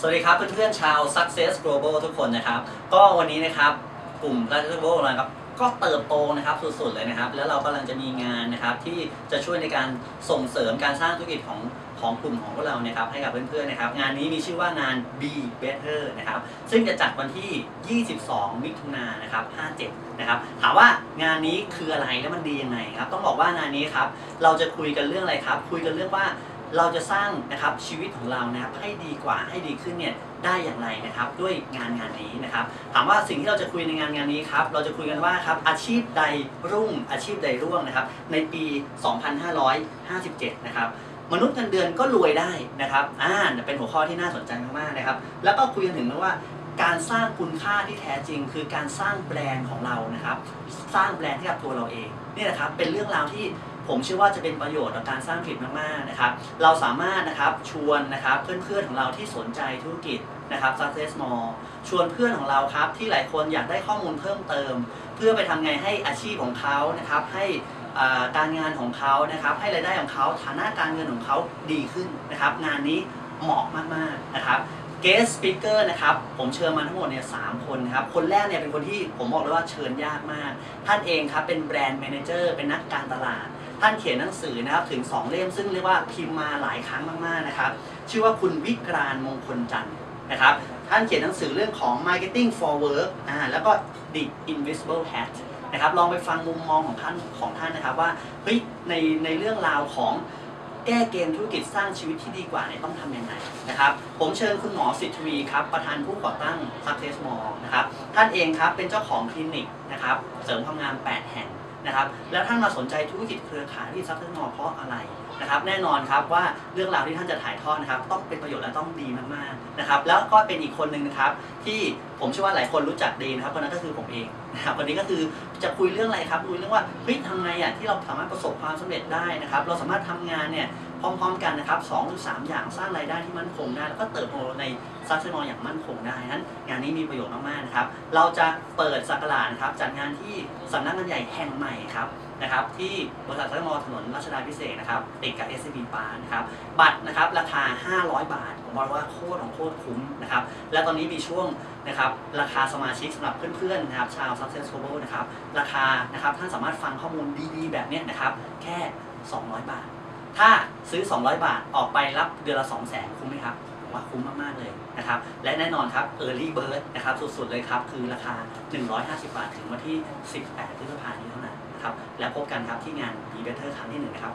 สวัสดีครับเพื่อนๆชาว Success Global ทุกคนนะครับ ก็วันนี้นะครับกลุ่ม Success Global นะครับก็เติบโตนะครับสุดๆเลยนะครับ แล้วเรากำลังจะมีงานนะครับที่จะช่วยในการส่งเสริมการสร้างธุรกิจของของกลุ่มของพวกเรานะครับให้กับเพื่อนๆนะครับ งานนี้มีชื่อว่างาน Be Better นะครับซึ่งจะจัดวันที่ 22 มิถุนายนนะครับ 57 นะครับถามว่างานนี้คืออะไรและมันดียังไงครับต้องบอกว่างานนี้ครับเราจะคุยกันเรื่องอะไรครับ คุยกันเรื่องว่า เราจะสร้างนะครับชีวิตของเรานะครับให้ดีกว่าให้ดีขึ้นเนี่ยได้อย่างไรนะครับด้วยงานงานนี้นะครับถามว่าสิ่งที่เราจะคุยในงานงานนี้ครับเราจะคุยกันว่าครับอาชีพใดรุ่งอาชีพใดร่วงนะครับในปี 2557 นะครับมนุษย์เงินเดือนก็รวยได้นะครับอ่าเป็นหัวข้อที่น่าสนใจมากๆนะครับ แล้วก็คุยกันถึงว่าการสร้างคุณค่าที่แท้จริง คือการสร้างแบรนด์ของเรานะครับ สร้างแบรนด์ให้กับตัวเราเองนี่นะครับเป็นเรื่องราวที่ ผมเชื่อว่าจะเป็นประโยชน์ต่อการสร้างผลิตมากๆนะครับ เราสามารถนะครับชวนนะครับเพื่อนๆของเราที่สนใจธุรกิจนะครับ success more ชวนเพื่อนของเราครับที่หลายคนอยากได้ข้อมูลเพิ่มเติม เพื่อไปทำไงให้อาชีพของเขานะครับให้การงานของเขานะครับให้รายได้ของเขาฐานะการเงินของเขาดีขึ้นนะครับ งานนี้เหมาะมากๆนะครับ guest speaker นะครับผมเชิญมาทั้งหมดเนี่ยสามคนนะครับคนแรกเนี่ยเป็นคนที่ผมบอกเลยว่าเชิญยากมาก ท่านเองครับเป็นแบรนด์ m ม n เจอร์เป็นนักการตลาด ท่านเขียนหนังสือนะครับถึง 2 เล่มซึ่งเรียกว่าพิมพ์มาหลายครั้งมากๆนะครับ ชื่อว่าคุณวิกรานมงคลจันทร์นะครับ ท่านเขียนหนังสือเรื่องของ marketing for work อ่าแล้วก็ the invisible hat นะครับลองไปฟังมุมมองของท่านของท่านนะครับว่าเฮ้ยในในเรื่องราวของแก้เกมธุรกิจสร้างชีวิตที่ดีกว่าเนี่ยต้องทำยังไงนะครับ ผมเชิญคุณหมอสิทธวีครับ ประธานผู้ก่อตั้ง Success Mall นะครับ ท่านเองครับเป็นเจ้าของคลินิกนะครับ เสริมความงาม 8 แห่ง นะครับแล้วท่านมาสนใจธุรกิจเครือข่ายที่ Success Mall เพราะอะไรนะครับแน่นอนครับว่าเรื่องราวที่ท่านจะถ่ายทอดนะครับต้องเป็นประโยชน์และต้องดีมากๆนะครับแล้วก็เป็นอีกคนหนึ่งนะครับที่ ผมเชื่อว่าหลายคนรู้จักดีนะครับคนนั้นก็คือผมเองนะครับวันนี้ก็คือจะคุยเรื่องอะไรครับคุยเรื่องว่าเฮ้ยทำไงอะที่เราสามารถประสบความสำเร็จได้นะครับ เราสามารถทำงานเนี่ยพร้อมๆ กันนะครับสองหรือสามอย่างสร้างรายได้ที่มั่นคงได้แล้วก็เติบโตในซักเซนออย่างมั่นคงได้นั้น งานนี้มีประโยชน์มากๆนะครับ เราจะเปิดสักรานะครับจัดงานที่สำนักงานใหญ่แห่งใหม่ครับ นะครับที่บริษัทซัมอถนนรัชดาพิเศษกนะครับติดกับ s อ b ปานะครับบัตรนะครับราคา 500 บาท ผมบอกว่าโคตรของโคตรคุ้มนะครับและตอนนี้มีช่วงนะครับราคาสมาชิกสำหรับเพื่อนๆนะครับชาว Success Global นะครับราคานะครับท่านสามารถฟังข้อมูลดีๆ แบบนี้นะครับแค่ 200 บาท ถ้าซื้อ 200 บาทออกไปรับเดือนละ 200,000คุ้มไหมครับผมว่าคุ้มมากๆเลยนะครับและแน่นอนครับ Early Bird นะครับสุดๆเลยครับคือราคา 150 บาทถึงวันที่ 18พฤษภาคมนี้เท่านั้นนะครับ แล้วพบกันครับที่งาน Be Better ครั้งที่หนึ่งนะครับ